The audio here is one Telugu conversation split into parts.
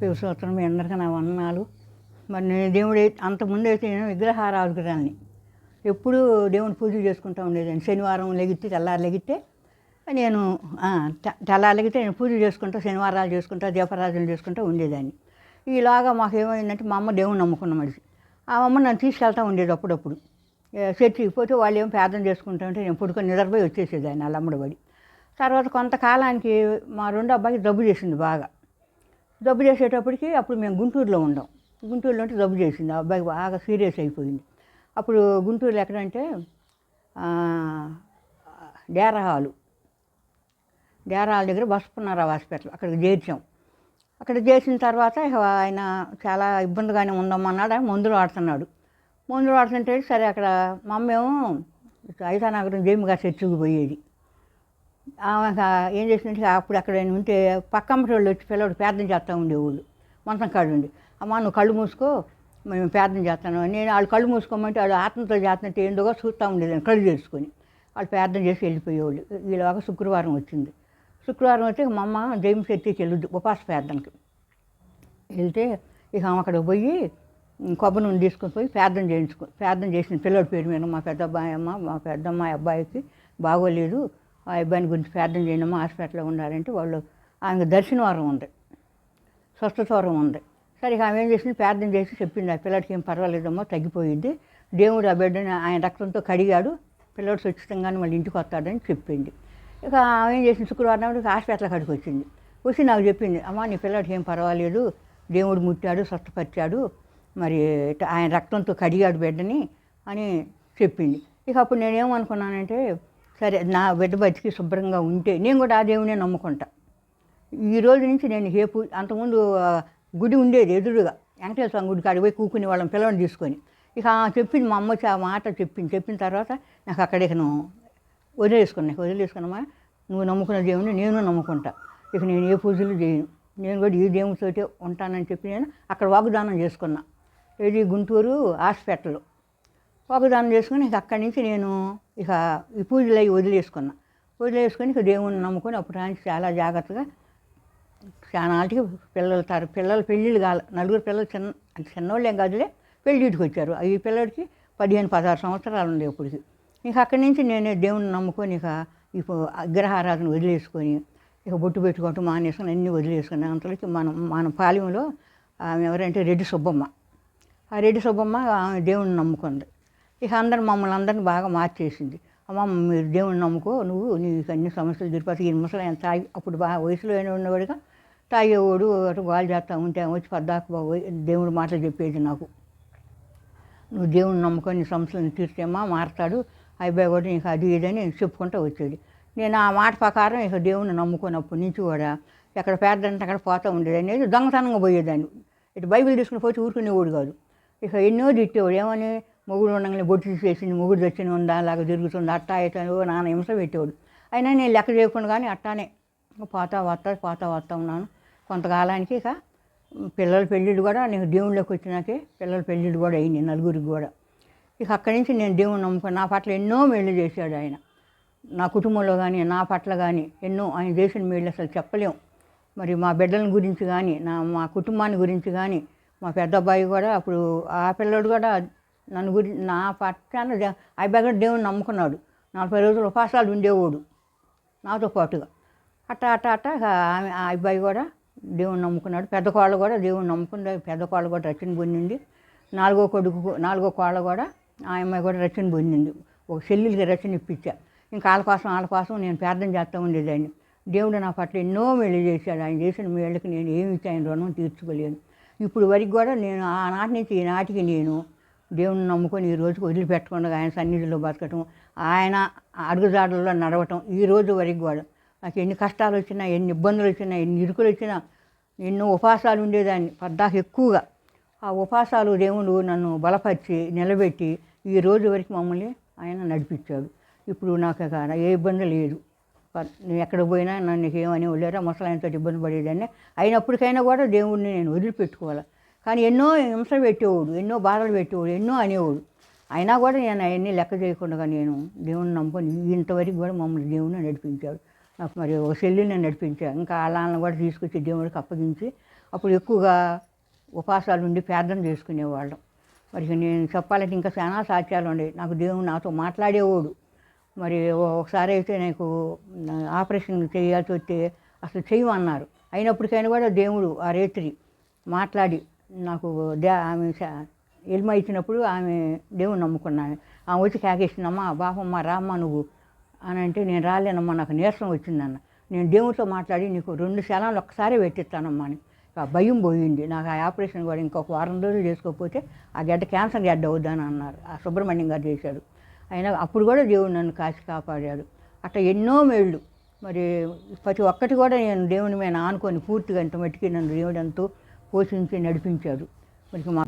శివసూత్రం మీ అందరికీ నా వందనాలు. మరి నేను దేవుడు అంతకుముందు అయితే నేను విగ్రహారాధకురాల్ని. ఎప్పుడూ దేవుని పూజ చేసుకుంటూ ఉండేదాన్ని. శనివారం లెగితే తెల్లారి లెగితే నేను తెల్లారు లెగితే నేను పూజ చేసుకుంటా శనివారాలు చేసుకుంటా దీపారాధనలు చేసుకుంటూ ఉండేదాన్ని. ఈలాగా మాకు ఏమైందంటే మా అమ్మ దేవుని నమ్ముకున్న మనిషి. ఆ అమ్మ నన్ను తీసుకెళ్తా ఉండేది అప్పుడప్పుడు. చర్చికి పోతే వాళ్ళు ఏం ప్రార్థన చేసుకుంటా ఉంటే నేను పుడుకొని నిద్రపోయి వచ్చేసేదాన్ని వాళ్ళ అమ్మడి పడి తర్వాత కొంతకాలానికి మా రెండో అబ్బాయికి జబ్బు చేసింది బాగా. జబ్బు చేసేటప్పటికి అప్పుడు మేము గుంటూరులో ఉండం. గుంటూరులో ఉంటే జబ్బు చేసింది. ఆ అబ్బాయి బాగా సీరియస్ అయిపోయింది. అప్పుడు గుంటూరులో ఎక్కడంటే డేరా హాలు డేరా హాల్ దగ్గర బసపున్నారావు హాస్పిటల్. అక్కడికి చేర్చాం. అక్కడ చేసిన తర్వాత ఆయన చాలా ఇబ్బందిగానే ఉందమ్మన్నాడు ఆయన మందులు వాడుతున్నాడు. మందులు వాడుతుంటే సరే అక్కడ మా అమ్మేమో నగరం జైమిగా చర్చికి పోయేది. ఏం చేసిందంటే అప్పుడు అక్కడ నేను ఉంటే పక్కమ్మటి వాళ్ళు వచ్చి పిల్లడు ప్రార్థన చేస్తూ ఉండేవాళ్ళు. మొత్తం కాడు ఉండి. అమ్మ నువ్వు కళ్ళు మూసుకో మేము ప్రార్థన చేస్తాను. నేను వాళ్ళు కళ్ళు మూసుకోమంటే వాళ్ళు ఆత్మతో చేస్తున్నట్టు ఏందో చూస్తూ ఉండేదాన్ని కళ్ళు చేసుకొని వాళ్ళు ప్రార్థన చేసి వెళ్ళిపోయేవాళ్ళు. ఈలోగా శుక్రవారం వచ్చింది. శుక్రవారం వస్తే మా అమ్మ జయం శక్తికి వెళ్ళొద్దు ఉపాస ప్రార్థనకి. వెళ్తే ఇక ఆమె అక్కడ పోయి కొబ్బరి నుండి తీసుకొని పోయి ప్రార్థన చేయించుకో ప్రార్థన చేసిన పిల్లడి పేరు మీద మా పెద్ద అబ్బాయి అమ్మ మా పెద్దమ్మాయి అబ్బాయికి బాగోలేదు. ఆ అబ్బాయిని గురించి ప్రార్థన చేయండి హాస్పిటల్లో ఉండాలంటే వాళ్ళు ఆమెకు దర్శనవరం ఉంది స్వస్థతవరం ఉంది. సరే ఇక ఆమె ఏం చేసింది? ప్రార్థన చేసి చెప్పింది ఆ పిల్లడికి ఏం పర్వాలేదమ్మో తగ్గిపోయింది. దేవుడు ఆ బిడ్డని ఆయన రక్తంతో కడిగాడు పిల్లడు స్వచ్ఛతంగానే మళ్ళీ ఇంటికి వస్తాడని చెప్పింది. ఇక ఆమె ఏం చేసింది? శుక్రవారం నాడు హాస్పిటల్ కాడికి వచ్చింది. వచ్చి నాకు చెప్పింది అమ్మ నీ పిల్లడికి ఏం పర్వాలేదు దేవుడు ముట్టాడు స్వస్థపరిచాడు మరి ఆయన రక్తంతో కడిగాడు బిడ్డని అని చెప్పింది. ఇక అప్పుడు నేనేమనుకున్నానంటే సరే నా బిడ్డ బతికి శుభ్రంగా ఉంటే నేను కూడా ఆ దేవునే నమ్ముకుంటా. ఈ రోజు నుంచి నేను హే పూజ అంతకుముందు గుడి ఉండేది ఎదురుగా. వెంకటేశ్వర స్వామి గుడికి కాడికి పోయి కూకునే వాళ్ళం పిల్లల్ని తీసుకొని. ఇక చెప్పింది మా అమ్మ వచ్చి ఆ మాట చెప్పింది చెప్పిన తర్వాత నాకు అక్కడ నువ్వు వదిలేసుకున్నా వదిలేసుకున్నామా? నువ్వు నమ్ముకున్న దేవుని నేను నమ్ముకుంటా. ఇక నేను ఏ పూజలు చేయను. నేను కూడా ఈ దేవునితోటే ఉంటానని చెప్పి నేను అక్కడ వాగ్దానం చేసుకున్నా. ఇది గుంటూరు హాస్పిటల్. వాగ్దానం చేసుకుని ఇక అక్కడి నుంచి నేను ఇక ఈ పూజలు అవి వదిలేసుకున్నా. వదిలేసుకొని ఇక దేవుణ్ణి నమ్ముకొని అప్పుడు నుంచి చాలా జాగ్రత్తగా చాలాటికి పిల్లలు తర పిల్లలు పెళ్ళిళ్ళు కాల నలుగురు పిల్లలు చిన్న అంటే చిన్నోళ్ళేం కాదులే పెళ్ళిటికి వచ్చారు. ఈ పిల్లడికి పదిహేను పదహారు సంవత్సరాలు ఉండే ఇప్పటికి. ఇక అక్కడి నుంచి నేనే దేవుణ్ణి నమ్ముకొని ఇక ఇప్పుడు అగ్రహారాధన వదిలేసుకొని ఇక బొట్టు పెట్టుకుంటూ మానేసుకొని అన్నీ వదిలేసుకుని అంతలోకి మనం మన పాలెంలో ఆమె ఎవరంటే రెడ్డి సుబ్బమ్మ. ఆ రెడ్డి సుబ్బమ్మ ఆమె దేవుణ్ణి నమ్ముకుంది. ఇక అందరు మమ్మల్ని అందరిని బాగా మార్చేసింది. అమ్మ మీరు దేవుని నమ్ముకో నువ్వు నీకు అన్ని సమస్యలు తిరుపతి ఈ ముసలి తాగి అప్పుడు బాగా వయసులో అయిన ఉన్నవాడుగా తాగేవాడు అటు గోల్ చేస్తా ఉంటే వచ్చి పద్దాకు బాబు దేవుడి మాటలు చెప్పేది నాకు. నువ్వు దేవుని నమ్ముకొని నీ సమస్యలను తీర్చేమా మారతాడు. ఆ అబ్బాయి కూడా నీకు అది ఇదని చెప్పుకుంటూ వచ్చేది. నేను ఆ మాట ప్రకారం ఇక దేవుని నమ్ముకున్నప్పటి నుంచి కూడా ఎక్కడ పేదంటే అక్కడ పోతూ ఉండేది అనేది దొంగతనంగా పోయేదాన్ని. ఇటు బైబిల్ తీసుకుని పోతే ఊరుకునేవాడు కాదు. ఇక ఎన్నో తిట్టేవాడు. ఏమని? మొగుడు ఉండగానే బొట్టు చేసింది మొగుడు దచ్చిన ఉందా అలాగ తిరుగుతుంది అట్టా అయితే ఓ నాన్న హింస పెట్టేవాడు. అయినా నేను లెక్క చేయకుండా కానీ అట్టానే పోతా వస్తా పోతా వస్తా ఉన్నాను. కొంతకాలానికి ఇక పిల్లల పెళ్ళిళ్ళు కూడా నేను దేవుళ్ళకి వచ్చినాకే పిల్లల పెళ్ళిళ్ళు కూడా అయింది నలుగురికి కూడా. ఇక అక్కడి నుంచి నేను దేవుని నమ్ముకుని నా పట్ల ఎన్నో మేళ్ళు చేశాడు ఆయన. నా కుటుంబంలో కానీ నా పట్ల కానీ ఎన్నో ఆయన చేసిన మేళ్ళు అసలు చెప్పలేం. మరి మా బిడ్డల గురించి కానీ నా మా కుటుంబాన్ని గురించి కానీ మా పెద్ద అబ్బాయి కూడా అప్పుడు ఆ పిల్లడు కూడా నన్ను గురి నా పట్ల దే- అబ్బాయి కూడా దేవుని నమ్ముకున్నాడు. నలభై రోజులు ఉపాసాలు ఉండేవాడు నాతో పాటుగా. అట్ట అట్ట అట్ట ఆమె ఆ అబ్బాయి కూడా దేవుని నమ్ముకున్నాడు. పెద్ద కోళ్ళు కూడా దేవుని నమ్ముకుంది. పెద్ద కోళ్ళు కూడా రచన పొందింది. నాలుగో కొడుకు నాలుగో కోళ్ళ కూడా ఆ అమ్మాయి కూడా రచన పొందింది. ఒక చెల్లెలకి రచన ఇప్పించా. ఇంకా వాళ్ళ కోసం వాళ్ళ కోసం నేను ప్రార్థన చేస్తూ ఉండేదాన్ని. దేవుడు నా పట్ల ఎన్నో మేళ్ళు చేశాడు. ఆయన చేసిన మేళ్ళకి నేను ఏమి ఇచ్చాను రుణం తీర్చుకోలేను ఇప్పుడు వరకు కూడా నేను ఆనాటి నుంచి ఈనాటికి నేను దేవుని నమ్ముకొని ఈ రోజుకి వదిలిపెట్టకుండా ఆయన సన్నిధిలో బతకటం ఆయన అడుగుజాడల్లో నడవటం ఈ రోజు వరకు కూడా. నాకు ఎన్ని కష్టాలు వచ్చినా ఎన్ని ఇబ్బందులు వచ్చినా ఎన్ని ఇరుకులు వచ్చినా ఎన్నో ఉపాసాలు ఉండేదాన్ని పద్దాకు ఎక్కువగా. ఆ ఉపాసాలు దేవుడు నన్ను బలపరిచి నిలబెట్టి ఈ రోజు వరకు మమ్మల్ని ఆయన నడిపించాడు. ఇప్పుడు నాకు ఇక ఏ ఇబ్బంది లేదు. నేను ఎక్కడ పోయినా నన్ను ఏమని లేరా ముసలాయనతో ఇబ్బంది పడేదాన్ని. అయినప్పటికైనా కూడా దేవుడిని నేను వదిలిపెట్టుకోవాలి. కానీ ఎన్నో హింస పెట్టేవాడు ఎన్నో బాధలు పెట్టేవాడు ఎన్నో అనేవాడు. అయినా కూడా నేను అవన్నీ లెక్క చేయకుండా నేను దేవుని నమ్ముకొని ఇంతవరకు కూడా మమ్మల్ని దేవుని నడిపించాడు. నాకు మరి ఒక చెల్లిని నడిపించాడు ఇంకా వాళ్ళని కూడా తీసుకొచ్చి దేవుడికి అప్పగించి అప్పుడు ఎక్కువగా ఉపాసాలు ఉండి ప్రార్థన చేసుకునేవాళ్ళం. మరి నేను చెప్పాలంటే ఇంకా చాలా సాక్ష్యాలు ఉండేవి నాకు దేవుడు నాతో మాట్లాడేవాడు. మరి ఒకసారి అయితే నాకు ఆపరేషన్ చేయాల్సి వస్తే అసలు చేయమన్నారు. అయినప్పటికైనా కూడా దేవుడు ఆ రేత్రి మాట్లాడి నాకు దే ఆమె ఎల్మ ఇచ్చినప్పుడు ఆమె దేవుని నమ్ముకున్నాను. ఆమె వచ్చి కేకేసిందమ్మా బాపమ్మ రామ్మా నువ్వు. అని అంటే నేను రాలేనమ్మా నాకు నీరసం వచ్చిందన్న నేను దేవునితో మాట్లాడి నీకు రెండు శలాలు ఒక్కసారి పెట్టిస్తానమ్మా అని. ఆ భయం పోయింది. నాకు ఆ ఆపరేషన్ కూడా ఇంకొక వారం రోజులు చేసుకోకపోతే ఆ గడ్డ క్యాన్సర్ గడ్డ అవుద్దని అన్నారు. ఆ సుబ్రహ్మణ్యం గారు చేశాడు అయినా అప్పుడు కూడా దేవుడు నన్ను కాచి కాపాడాడు. అట్లా ఎన్నో మేళ్ళు. మరి ప్రతి ఒక్కటి కూడా నేను దేవుని మీద ఆనుకొని పూర్తిగా ఇంత మట్టికి నన్ను దేవుడు ఎంతో పోషించి నడిపించాడు. మరి మా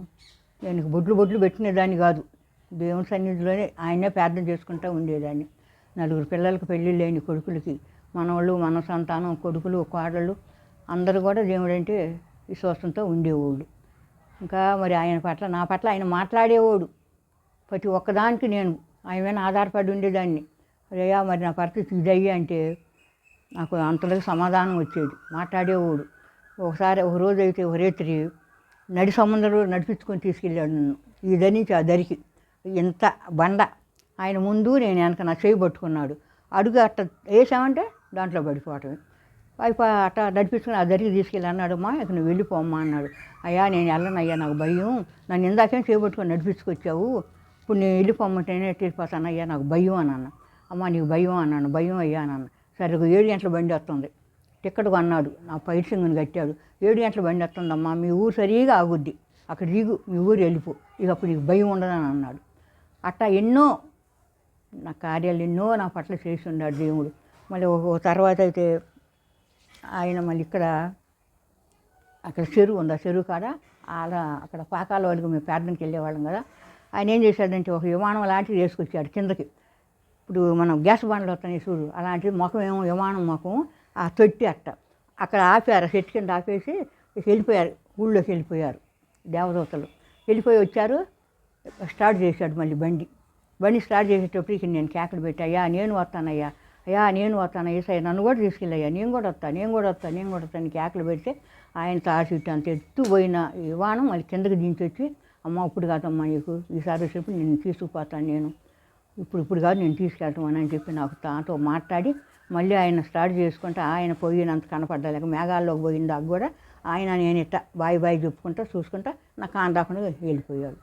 నేను బొడ్లు బొడ్లు పెట్టినదాన్ని కాదు. దేవుని సన్నిధిలోనే ఆయనే ప్రార్థన చేసుకుంటూ ఉండేదాన్ని. నలుగురు పిల్లలకు పెళ్ళి లేని కొడుకులకి మనవాళ్ళు మన సంతానం కొడుకులు కోడళ్ళు అందరూ కూడా దేవుడంటే విశ్వాసంతో ఉండేవాళ్ళు. ఇంకా మరి ఆయన పట్ల నా పట్ల ఆయన మాట్లాడేవాడు. ప్రతి ఒక్కదానికి నేను ఆయన మీద ఆధారపడి ఉండేదాన్ని. అయ్యా మరి నా పరిస్థితి ఇదయ్యా అంటే నాకు అంతలోకి సమాధానం వచ్చేది. మాట్లాడేవాడు. ఒకసారి ఒక రోజు అయితే ఒక రేత్రి నడి సముద్రంలో నడిపించుకొని తీసుకెళ్ళాడు నన్ను. ఈ దరి నుంచి ఆ దరికి. ఇంత బండ. ఆయన ముందు నేను వెనక నా చేయి పట్టుకున్నాడు. అడుగు అట్ట వేసామంటే దాంట్లో పడిపోవటమే. అయిపో అట్ట నడిపించుకుని ఆ దరికి తీసుకెళ్ళి అన్నాడమ్మా ఇక నువ్వు వెళ్ళిపోమ్మా అన్నాడు. అయ్యా నేను వెళ్ళనయ్యా నాకు భయం. నన్ను ఇందాకేం చేపట్టుకొని నడిపించుకొచ్చావు. ఇప్పుడు నేను వెళ్ళిపోమ్మంటేనే నేను అయ్యా నాకు భయం అని అన్న. అమ్మ నీకు భయం అన్నాను. భయం అయ్యా అని అన్న. సరే ఒక ఏడు గంటల బండి వస్తుంది. టిక్కెట్ కొన్నాడు నా పైట్ కట్టాడు. ఏడు గంటల బండి వస్తుందమ్మా మీ ఊరు సరిగా ఆగుద్ది. అక్కడ దిగు మీ ఊరు వెళ్ళిపో. ఇక అప్పుడు నీకు భయం ఉండదని అన్నాడు. అట్టా ఎన్నో నా కార్యాలు ఎన్నో నా పట్ల చేసి ఉన్నాడు దేవుడు. మళ్ళీ ఒక ఒక తర్వాత అయితే ఆయన మళ్ళీ ఇక్కడ అక్కడ చెరువు ఉంది. ఆ చెరువు కాడ అలా అక్కడ పాకాల వాళ్ళకి మేము ప్రార్థనకి వెళ్ళేవాళ్ళం కదా. ఆయన ఏం చేశాడంటే ఒక విమానం లాంటిది వేసుకొచ్చాడు కిందకి. ఇప్పుడు మనం గ్యాస్ బండ్లు వస్తాయి చూడు అలాంటిది ముఖం ఏమో విమానం ముఖం ఆ తొట్టి అట్ట. అక్కడ ఆపారు చెట్టు కింద ఆపేసి వెళ్ళిపోయారు ఊళ్ళోకి వెళ్ళిపోయారు దేవదూతలు. వెళ్ళిపోయి వచ్చారు స్టార్ట్ చేశాడు మళ్ళీ బండి. బండి స్టార్ట్ చేసేటప్పటికి నేను కేకలు పెట్టి అయ్యా నేను వస్తానయ్యా అయ్యా నేను వస్తాను ఈసారి నన్ను కూడా తీసుకెళ్ళయ్యా నేను కూడా వస్తాను నేను కూడా వస్తాను నేను కూడా వస్తాను కేకలు పెడితే ఆయన తాసి అంత ఎత్తు పోయిన ఈ విమానం మళ్ళీ కిందకి దించొచ్చి అమ్మ ఇప్పుడు కాదమ్మా నీకు ఈసారి చెప్పి నేను తీసుకుపోతాను నేను ఇప్పుడు ఇప్పుడు కాదు నేను తీసుకెళ్తామని అని చెప్పి నాకు తాతో మాట్లాడి మళ్ళీ ఆయన స్టార్ట్ చేసుకుంటే ఆయన పోయినంత కనపడలేక మేఘాల్లోకి పోయిన దాకా కూడా ఆయన నేను ఇట్ట బాయ్ బాయ్ చెప్పుకుంటా చూసుకుంటా నాకు ఆందాకుండా వెళ్ళిపోయాడు